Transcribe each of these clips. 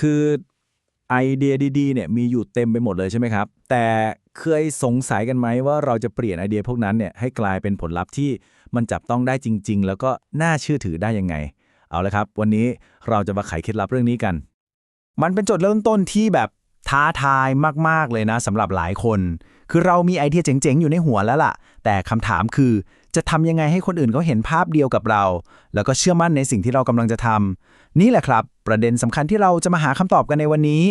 คือไอเดียดีๆเนี่ยมีอยู่เต็มไปหมดเลยใช่ไหมครับ แต่เคยสงสัยกันไหมว่าเราจะเปลี่ยนไอเดียพวกนั้นเนี่ยให้กลายเป็นผลลัพธ์ที่มันจับต้องได้จริง ๆ แล้วก็น่าเชื่อถือได้ยังไง เอาละครับ วันนี้เราจะมาไขเคล็ดลับเรื่องนี้กัน มันเป็นจุดเริ่มต้นที่แบบท้าทายมาก ๆ เลยนะสำหรับหลายคน คือเรามีไอเดียเจ๋ง ๆ อยู่ในหัวแล้วล่ะ แต่คำถามคือจะทำยังไงให้คนอื่นเขาเห็นภาพเดียวกับเรา แล้วก็เชื่อมั่นในสิ่งที่เรากำลังจะทำ นี่แหละครับ ประเด็นสำคัญที่เราจะมาหาคำตอบกันในวันนี้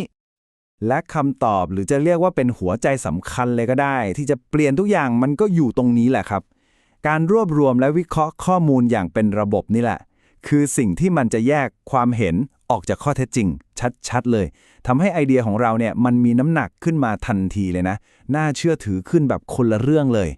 และคำตอบหรือจะเรียกว่าเป็นหัวใจสำคัญเลยก็ได้ ที่จะเปลี่ยนทุกอย่างมันก็อยู่ตรงนี้แหละครับ การรวบรวมและวิเคราะห์ข้อมูลอย่างเป็นระบบนี่แหละ คือสิ่งที่มันจะแยกความเห็นออกจากข้อเท็จจริง ชัดๆเลยทำให้ไอเดียของเราเนี่ยมันมีน้ำหนักขึ้นมาทันทีเลยนะ น่าเชื่อถือขึ้นแบบคนละเรื่องเลย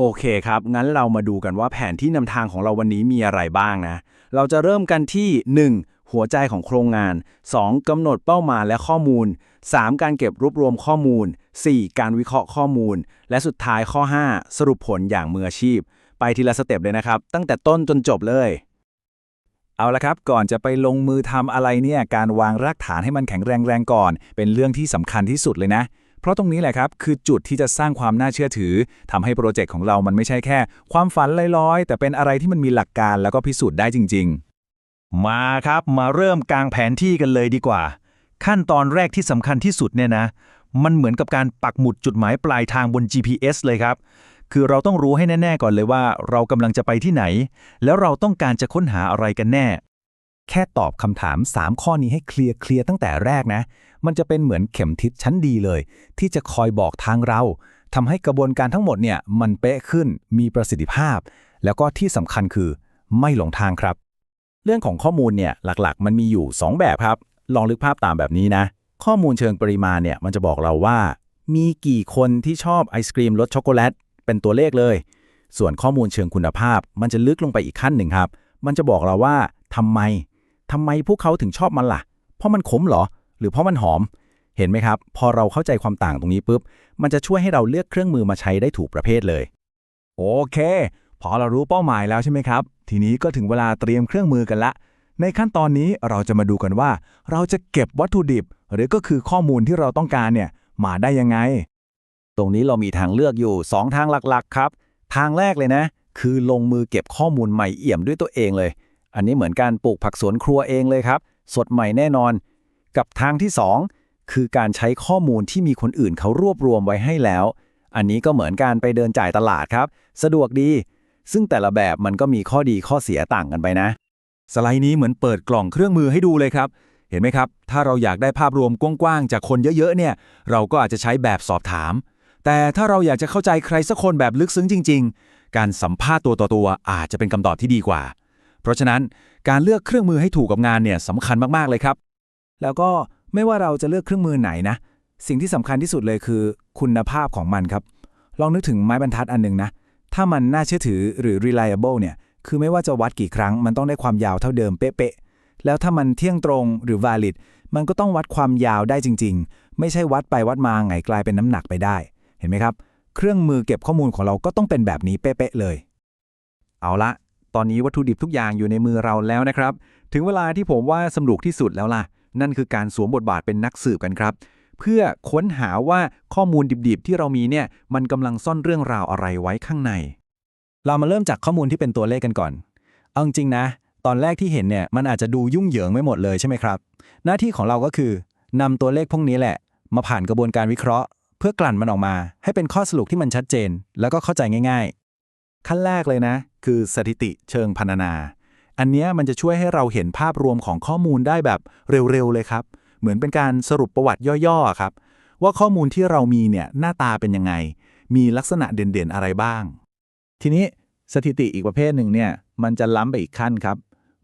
โอเคครับ งั้นเรามาดูกันว่าแผนที่นำทางของเราวันนี้มีอะไรบ้างนะ เราจะเริ่มกันที่ 1. หัวใจของโครงงาน 2. กำหนดเป้าหมายและข้อมูล 3. การเก็บรวบรวมข้อมูล 4. การวิเคราะห์ข้อมูล และสุดท้ายข้อ 5 สรุปผลอย่างมืออาชีพ ไปทีละสเต็ปเลยนะครับ ตั้งแต่ต้นจนจบเลย เอาละครับ ก่อนจะไปลงมือทำอะไรเนี่ย การวางรากฐานให้มันแข็งแรงแรงก่อน เป็นเรื่องที่สำคัญที่สุดเลยนะ เพราะตรงนี้แหละครับคือจุดที่จะสร้างความน่าเชื่อถือทำให้โปรเจกต์ของเรามันไม่ใช่แค่ ความฝันลอยๆ แต่เป็นอะไรที่มันมีหลักการแล้วก็พิสูจน์ได้จริงมาครับมาเริ่มกางแผนที่กันเลยดีกว่า ขั้นตอนแรกที่สำคัญที่สุดเนี่ยนะ มันเหมือนกับการปักหมุดจุดหมายปลายทางบน GPS เลยครับคือเราต้องรู้ให้แน่ ๆ ก่อนเลยว่า เรากำลังจะไปที่ไหน แล้วเราต้องการจะค้นหาอะไรกันแน่ แค่ตอบคำถาม 3 ข้อนี้ให้เคลียร์เคลียร์ตั้งแต่แรกนะ มันจะเป็นเหมือนเข็มทิศชั้นดีเลย ที่จะคอยบอกทางเราทำให้กระบวนการทั้งหมดเนี่ยมันเป๊ะขึ้นมีประสิทธิภาพ แล้วก็ที่สำคัญคือไม่หลงทางครับ เรื่องของข้อมูลเนี่ยหลักๆ มันมีอยู่ 2 แบบครับ ลองนึกภาพตามแบบนี้นะ ข้อมูลเชิงปริมาณเนี่ยมันจะบอกเราว่า มีกี่คนที่ชอบไอศกรีมรสช็อกโกแลตเป็นตัวเลขเลย ส่วนข้อมูลเชิงคุณภาพ มันจะลึกลงไปอีกขั้นหนึ่งครับ มันจะบอกเราว่าทำไมทำไมพวกเขาถึงชอบมันล่ะ เพราะมันขมเหรอ หรือเพราะมันหอม เห็นไหมครับ พอเราเข้าใจความต่างตรงนี้ปุ๊บ มันจะช่วยให้เราเลือกเครื่องมือมาใช้ได้ถูกประเภทเลย โอเค พอเรารู้เป้าหมายแล้วใช่ไหมครับ ทีนี้ก็ถึงเวลาเตรียมเครื่องมือกันละ ในขั้นตอนนี้เราจะมาดูกันว่า เราจะเก็บวัตถุดิบ หรือก็คือข้อมูลที่เราต้องการเนี่ยมาได้ยังไง ตรงนี้เรามีทางเลือกอยู่ 2 ทางหลักๆ ครับ ทางแรกเลยนะ คือลงมือเก็บข้อมูลใหม่เอี่ยมด้วยตัวเองเลย อันนี้เหมือนการปลูกผักสวนครัวเองเลยครับ สดใหม่แน่นอน กับทางที่ 2 คือการใช้ข้อมูลที่มีคนอื่นเขารวบรวมไว้ให้แล้ว อันนี้ก็เหมือนการไปเดินจ่ายตลาดครับ สะดวกดี ซึ่งแต่ละแบบมันก็มีข้อดีข้อเสียต่างกันไปนะ สไลด์นี้เหมือนเปิดกล่องเครื่องมือให้ดูเลยครับ เห็นไหมครับ ถ้าเราอยากได้ภาพรวมกว้างๆจากคนเยอะๆเนี่ย เราก็อาจจะใช้แบบสอบถาม แต่ถ้าเราอยากจะเข้าใจใครสักคนแบบลึกซึ้งจริง ๆ การสัมภาษณ์ตัวต่อตัวอาจจะเป็นคำตอบที่ดีกว่า เพราะฉะนั้นการเลือกเครื่องมือให้ถูกกับงานเนี่ยสำคัญมากๆเลยครับ แล้วก็ไม่ว่าเราจะเลือกเครื่องมือไหนนะ สิ่งที่สำคัญที่สุดเลยคือคุณภาพของมันครับ ลองนึกถึงไม้บรรทัดอันหนึ่งนะ ถ้ามันน่าเชื่อถือหรือ reliable เนี่ย คือไม่ว่าจะวัดกี่ครั้ง มันต้องได้ความยาวเท่าเดิมเป๊ะๆ แล้วถ้ามันเที่ยงตรงหรือ valid มันก็ต้องวัดความยาวได้จริง ๆ ไม่ใช่วัดไปวัดมาไงกลายเป็นน้ำหนักไปได้ เห็นไหมครับ เครื่องมือเก็บข้อมูลของเราก็ต้องเป็นแบบนี้เป๊ะๆเลย เอาละ ตอนนี้วัตถุดิบทุกอย่างอยู่ในมือเราแล้วนะครับ ถึงเวลาที่ผมว่าสนุกที่สุดแล้วล่ะ นั่นคือการสวมบทบาทเป็นนักสืบกันครับ เพื่อค้นหาว่าข้อมูลดิบๆ ที่เรามีเนี่ยมันกำลังซ่อนเรื่องราวอะไรไว้ข้างใน เรามาเริ่มจากข้อมูลที่เป็นตัวเลขกันก่อน เอาจริงนะ ตอนแรกที่เห็นเนี่ยมันอาจจะดูยุ่งเหยิงไม่หมดเลยใช่ไหมครับ หน้าที่ของเราก็คือนำตัวเลขพวกนี้แหละ มาผ่านกระบวนการวิเคราะห์ เพื่อกลั่นมันออกมา ให้เป็นข้อสรุปที่มันชัดเจน แล้วก็เข้าใจง่าย ๆ ขั้นแรกเลยนะ คือสถิติเชิงพรรณนา อันนี้มันจะช่วยให้เราเห็นภาพรวมของข้อมูลได้แบบเร็วๆเลยครับ เหมือนเป็นการสรุปประวัติย่อๆครับ ว่าข้อมูลที่เรามีเนี่ยหน้าตาเป็นยังไง มีลักษณะเด่นๆอะไรบ้าง ทีนี้สถิติอีกประเภทหนึ่งเนี่ยมันจะล้ำไปอีกขั้นครับ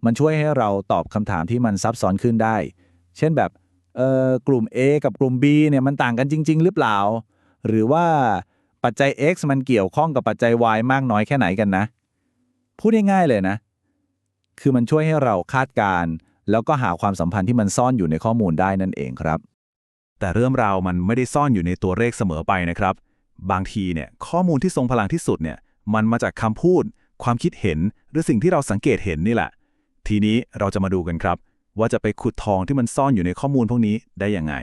มันช่วยให้เราตอบคำถามที่มันซับซ้อนขึ้นได้ เช่นแบบเอ่อกลุ่ม A กับกลุ่ม B เนี่ยมันต่างกันจริง ๆ หรือเปล่า หรือว่าปัจจัย X มันเกี่ยวข้องกับปัจจัย Y มากน้อยแค่ไหนกันนะ พูดง่ายๆเลยนะ คือมันช่วยให้เราคาดการณ์แล้วก็หาความสัมพันธ์ที่มันซ่อนอยู่ในข้อมูลได้นั่นเองครับ แต่เรื่องราวมันไม่ได้ซ่อนอยู่ในตัวเลขเสมอไปนะครับ บางทีเนี่ยข้อมูลที่ทรงพลังที่สุดเนี่ยมันมาจากคำพูด ความคิดเห็น หรือสิ่งที่เราสังเกตเห็นนี่แหละ ทีนี้เราจะมาดูกันครับ ว่าจะไปขุดทองที่มันซ่อนอยู่ในข้อมูลพวกนี้ได้ยังไง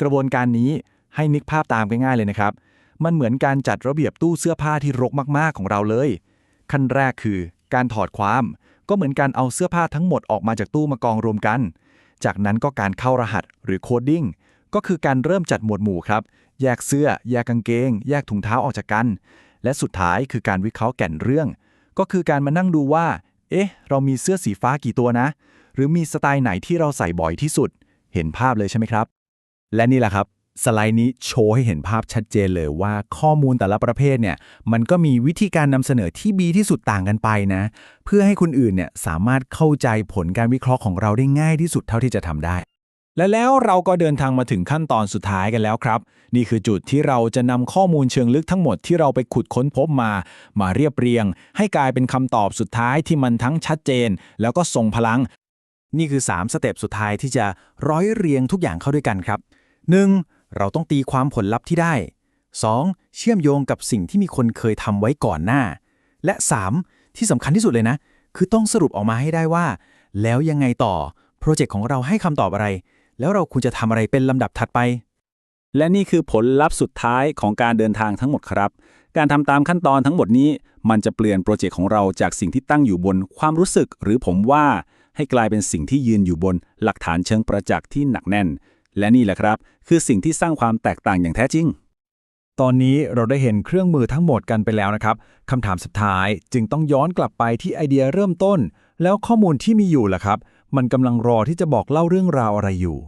กระบวนการนี้ให้นึกภาพตามง่ายๆเลยนะครับ มันเหมือนการจัดระเบียบตู้เสื้อผ้าที่รกมากๆของเราเลย ขั้นแรกคือ การถอดความ ก็เหมือนการเอาเสื้อผ้าทั้งหมดออกมาจากตู้มากองรวมกัน จากนั้นก็การเข้ารหัสหรือโคดดิ้งก็คือการเริ่มจัดหมวดหมู่ครับ แยกเสื้อ แยกกางเกง แยกถุงเท้าออกจากกัน และสุดท้ายคือการวิเคราะห์แก่นเรื่อง ก็คือการมานั่งดูว่า เอ๊ะ เรามีเสื้อสีฟ้ากี่ตัวนะ หรือมีสไตล์ไหนที่เราใส่บ่อยที่สุด เห็นภาพเลยใช่ไหมครับ และนี่แหละครับ สไลด์นี้โชว์ให้เห็นภาพชัดเจนเลยว่าข้อมูลแต่ละประเภทเนี่ยมันก็มีวิธีการนำเสนอที่ดีที่สุดต่างกันไปนะ เพื่อให้คนอื่นเนี่ยสามารถเข้าใจผลการวิเคราะห์ของเราได้ง่ายที่สุดเท่าที่จะทำได้ และแล้วเราก็เดินทางมาถึงขั้นตอนสุดท้ายกันแล้วครับ นี่คือจุดที่เราจะนำข้อมูลเชิงลึกทั้งหมดที่เราไปขุดค้นพบมา มาเรียบเรียง ให้กลายเป็นคำตอบสุดท้ายที่มันทั้งชัดเจน แล้วก็ทรงพลัง นี่คือ 3 สเต็ปสุดท้ายที่จะร้อยเรียงทุกอย่างเข้าด้วยกันครับ 1. เราต้องตีความผลลัพธ์ที่ได้ 2. เชื่อมโยงกับสิ่งที่มีคนเคยทำไว้ก่อนหน้า และ 3. ที่สำคัญที่สุดเลยนะ คือต้องสรุปออกมาให้ได้ว่า แล้วยังไงต่อ โปรเจกต์ของเราให้คำตอบอะไร แล้วเราควรจะทำอะไรเป็นลำดับถัดไป และนี่คือผลลัพธ์สุดท้ายของการเดินทางทั้งหมดครับ การทำตามขั้นตอนทั้งหมดนี้ มันจะเปลี่ยนโปรเจกต์ของเราจากสิ่งที่ตั้งอยู่บนความรู้สึก หรือผมว่าให้กลายเป็นสิ่งที่ยืนอยู่บนหลักฐานเชิงประจักษ์ที่หนักแน่น และนี่แหละครับ คือสิ่งที่สร้างความแตกต่างอย่างแท้จริง ตอนนี้เราได้เห็นเครื่องมือทั้งหมดกันไปแล้วนะครับคำถามสุดท้ายจึงต้องย้อนกลับไปที่ไอเดียเริ่มต้น แล้วข้อมูลที่มีอยู่ล่ะครับ มันกำลังรอที่จะบอกเล่าเรื่องราวอะไรอยู่